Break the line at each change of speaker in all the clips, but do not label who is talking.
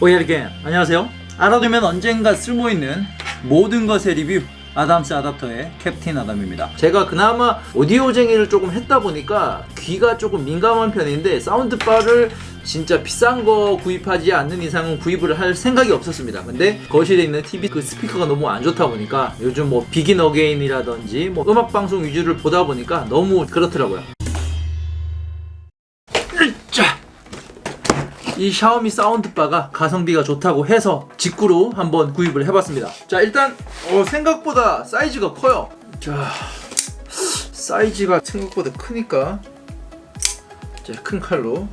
오예르겐 안녕하세요. 알아두면 언젠가 쓸모있는 모든 것의 리뷰 아담스 아답터의 캡틴 아담입니다. 제가 그나마 오디오쟁이를 조금 했다 보니까 귀가 조금 민감한 편인데 사운드바를 진짜 비싼 거 구입하지 않는 이상은 구입을 할 생각이 없었습니다. 근데 거실에 있는 TV 그 스피커가 너무 안 좋다 보니까 요즘 뭐 비긴 어게인이라든지 뭐 음악 방송 위주를 보다 보니까 너무 그렇더라고요 이 샤오미 사운드바가 가성비가 좋다고 해서 직구로 한번 구입을 해봤습니다. 자 일단 어, 생각보다 사이즈가 커요. 자 사이즈가 생각보다 크니까 자, 큰 칼로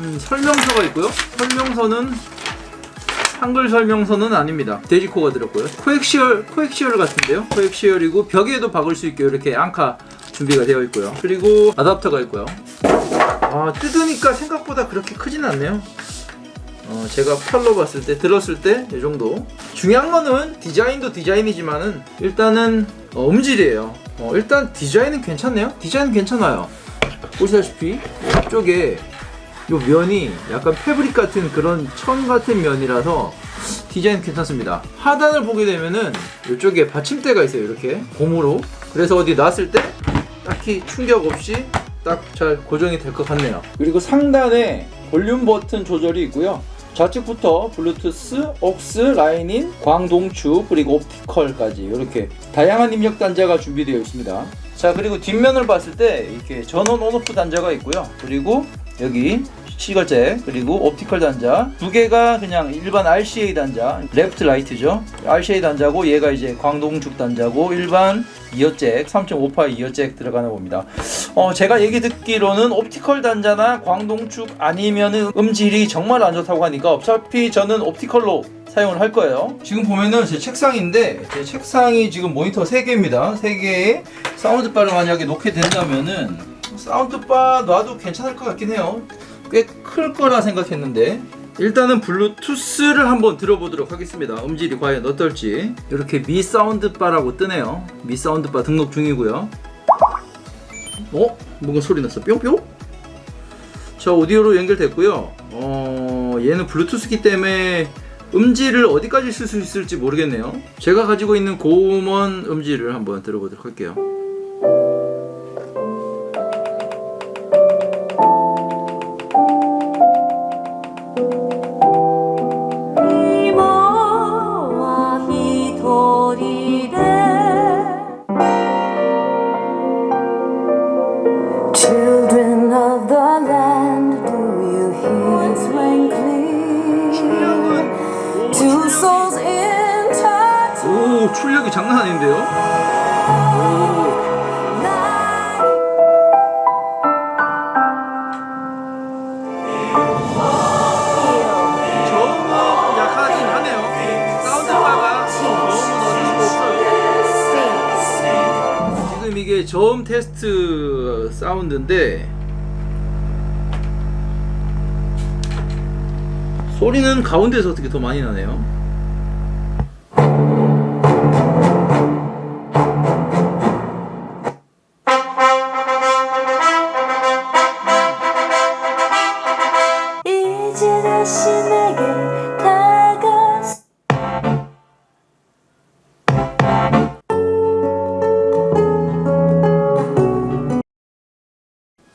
음, 설명서가 있고요. 설명서는 한글 설명서는 아닙니다. 돼지코가 들었고요. 코엑시얼 코엑시얼 같은데요. 코엑시얼이고 벽에도 박을 수 있게 이렇게 앙카 준비가 되어 있고요. 그리고 아답터가 있고요. 아 뜯으니까 생각보다 그렇게 크진 않네요. 어, 제가 팔로 봤을 때 들었을 때 이 정도. 중요한 거는 디자인도 디자인이지만은 일단은 어, 음질이에요. 어, 일단 디자인은 괜찮네요. 디자인 은 괜찮아요. 보시다시피 이쪽에 요 면이 약간 패브릭 같은 그런 천 같은 면이라서 디자인 괜찮습니다. 하단을 보게 되면은 이쪽에 받침대가 있어요. 이렇게 고무로. 그래서 어디 놨을 때 딱히 충격 없이 딱 잘 고정이 될 것 같네요. 그리고 상단에 볼륨 버튼 조절이 있고요. 좌측부터 블루투스, 옥스, 라인인, 광동축 그리고 옵티컬까지 이렇게 다양한 입력 단자가 준비되어 있습니다. 자 그리고 뒷면을 봤을 때 이렇게 전원 온오프 단자가 있고요. 그리고 여기 시걸잭 그리고 옵티컬 단자 두 개가 그냥 일반 RCA 단자 레프트 라이트죠 RCA 단자고 얘가 이제 광동축 단자고 일반 이어잭 3.5파 이어잭 들어가나 봅니다 어 제가 얘기 듣기로는 옵티컬 단자나 광동축 아니면은 음질이 정말 안 좋다고 하니까 어차피 저는 옵티컬로 사용을 할 거예요. 지금 보면은 제 책상인데 제 책상이 지금 모니터 3개입니다. 3개에 사운드바를 만약에 놓게 된다면은 사운드바 놔도 괜찮을 것 같긴 해요. 꽤 클 거라 생각했는데 일단은 블루투스를 한번 들어보도록 하겠습니다. 음질이 과연 어떨지 이렇게 미 사운드바라고 뜨네요. 미 사운드바 등록 중이고요. 어? 뭔가 소리 났어. 뿅뿅? 자 오디오로 연결됐고요. 어 얘는 블루투스기 때문에 음질을 어디까지 쓸 수 있을지 모르겠네요. 제가 가지고 있는 고음원 음질을 한번 들어보도록 할게요.「 출력이 장난 아닌데요?
Like
지금 이게 저음 테스트 사운드인데 소리는 가운데서 어떻게 더 많이 나네요.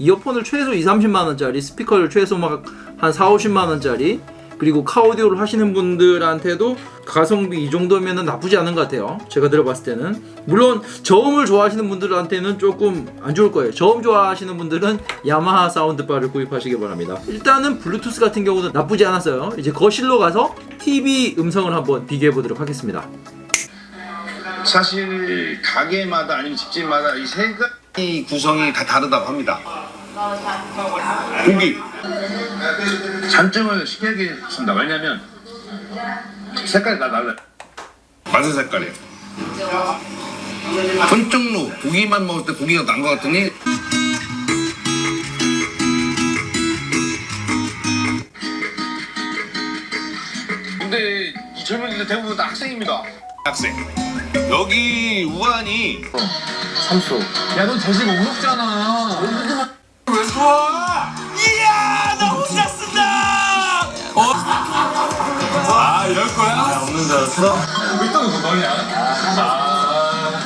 이어폰을 최소 2, 30만 원짜리, 스피커를 최소 막 한 4, 50만 원짜리, 그리고 카오디오를 하시는 분들한테도 가성비 이 정도면은 나쁘지 않은 것 같아요. 제가 들어봤을 때는 물론 저음을 좋아하시는 분들한테는 조금 안 좋을 거예요. 저음 좋아하시는 분들은 야마하 사운드바를 구입하시기 바랍니다. 일단은 블루투스 같은 경우도 나쁘지 않았어요. 이제 거실로 가서 TV 음성을 한번 비교해 보도록 하겠습니다.
사실 가게마다 아니면 집집마다 이 세 가지 구성이 다 다르다고 합니다. 고기 잔증을 신기하게 했습니다. 왜냐면 색깔이 다 달라요. 맛의 색깔이에요. 본종로 고기만 먹을 때 고기가 난 것 같더니 근데 이 젊은이들 대부분 다 학생입니다. 학생. 여기 우한이
야, 넌저집 오목잖아.
왜 좋아? 이야 나 혼자 쓴다. 어? 아 이럴 거야? 없는 줄 알았어? 왜또 그거냐? 아.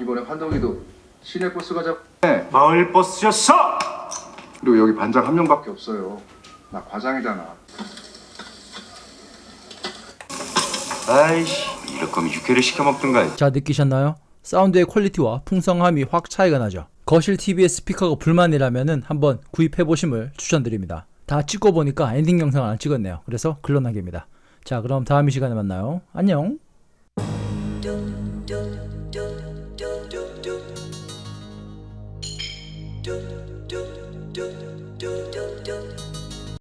이번에 환동이도 시내 버스 가자.
마을 버스였어.
그리고 여기 반장 한 명밖에 없어요. 나 과장이잖아.
아이씨 이럴 거면 육회를 시켜 먹든가.
자 느끼셨나요? 사운드의 퀄리티와 풍성함이 확 차이가 나죠. 거실 TV의 스피커가 불만이라면은 한번 구입해 보심을 추천드립니다. 다 찍고 보니까 엔딩 영상을 안 찍었네요. 그래서 글러나기입니다. 자 그럼 다음 이 시간에 만나요. 안녕.